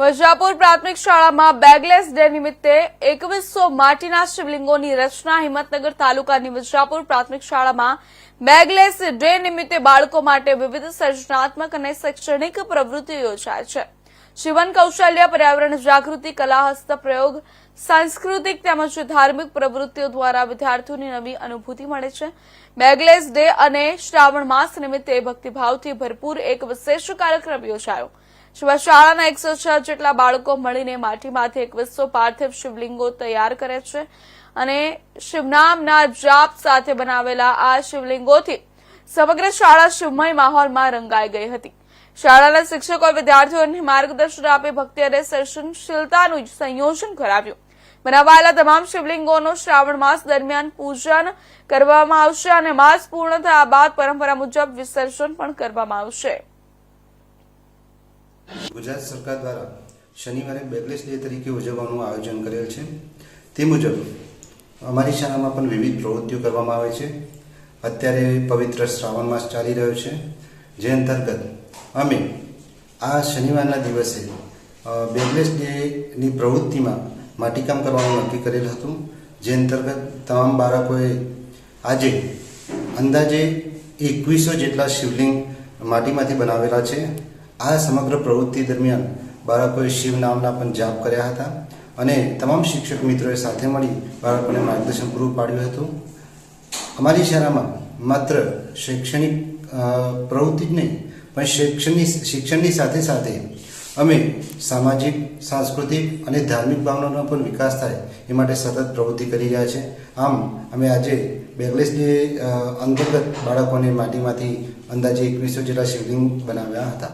વજાપુર પ્રાથમિક શાળામાં bagless day નિમિત્તે એકવીસો માટીના શિવલિંગોની રચના હિંમતનગર તાલુકાની વજાપુર પ્રાથમિક શાળામાં બેગલેસ ડે નિમિત્તે બાળકો માટે વિવિધ સર્જનાત્મક અને શૈક્ષણિક પ્રવૃત્તિઓ યોજાય છે. જીવન કૌશલ્ય, પર્યાવરણ જાગૃતિ કલા હસ્તપ્રયોગ સાંસ્કૃતિક તેમજ ધાર્મિક પ્રવૃત્તિઓ દ્વારા વિદ્યાર્થીઓને નવી અનુભૂતિ મળે છે. બેગલેસ ડે અને શ્રાવણ માસ નિમિત્તે ભક્તિભાવથી ભરપૂર એક વિશેષ કાર્યક્રમ યોજાયો. શાળાના એકસો છ જેટલા બાળકો મળીને માટીમાંથી એકવીસો પાર્થિવ શિવલિંગો તૈયાર કરે છે અને શિવનામના જાપ સાથે બનાવેલા આ શિવલિંગોથી સમગ્ર શાળા શિવમય માહોલમાં રંગાઈ ગઈ હતી. શાળાના શિક્ષકોએ વિદ્યાર્થીઓને માર્ગદર્શન આપી ભક્તિ અને સર્જનશીલતાનું સંયોજન કરાવ્યું. બનાવાયેલા તમામ શિવલિંગોનો શ્રાવણ માસ દરમિયાન પૂજન કરવામાં આવશે અને માસ પૂર્ણ થયા બાદ પરંપરા મુજબ વિસર્જન પણ કરવામાં આવશે. ગુજરાત સરકાર દ્વારા શનિવારે બેકલેસ ડે તરીકે ઉજવવાનું આયોજન કરેલ છે. તે મુજબ અમારી શાળામાં પણ વિવિધ પ્રવૃત્તિઓ કરવામાં આવે છે. અત્યારે પવિત્ર શ્રાવણ માસ ચાલી રહ્યો છે. જે અંતર્ગત અમે આ શનિવારના દિવસે બેકલેસ ડેની પ્રવૃત્તિમાં માટીકામ કરવાનું નક્કી કરેલ હતું. જે અંતર્ગત તમામ બાળકોએ આજે અંદાજે એકવીસો જેટલા શિવલિંગ માટીમાંથી બનાવેલા છે. આ સમગ્ર પ્રવૃત્તિ દરમિયાન બાળકોએ શિવ નામના પણ જાપ કર્યા હતા અને તમામ શિક્ષક મિત્રોએ સાથે મળી બાળકોને માર્ગદર્શન પૂરું પાડ્યું હતું. અમારી શાળામાં માત્ર શૈક્ષણિક પ્રવૃત્તિ જ નહીં, પણ શૈક્ષણિક શિક્ષણની સાથે સાથે અમે સામાજિક, સાંસ્કૃતિક અને ધાર્મિક ભાવનાનો પણ વિકાસ થાય એ માટે સતત પ્રવૃત્તિ કરી રહ્યા છે. આમ, અમે આજે બેગલેસ ડે અંતર્ગત બાળકોને માટીમાંથી અંદાજે એકવીસો જેટલા શિવલિંગ બનાવ્યા હતા.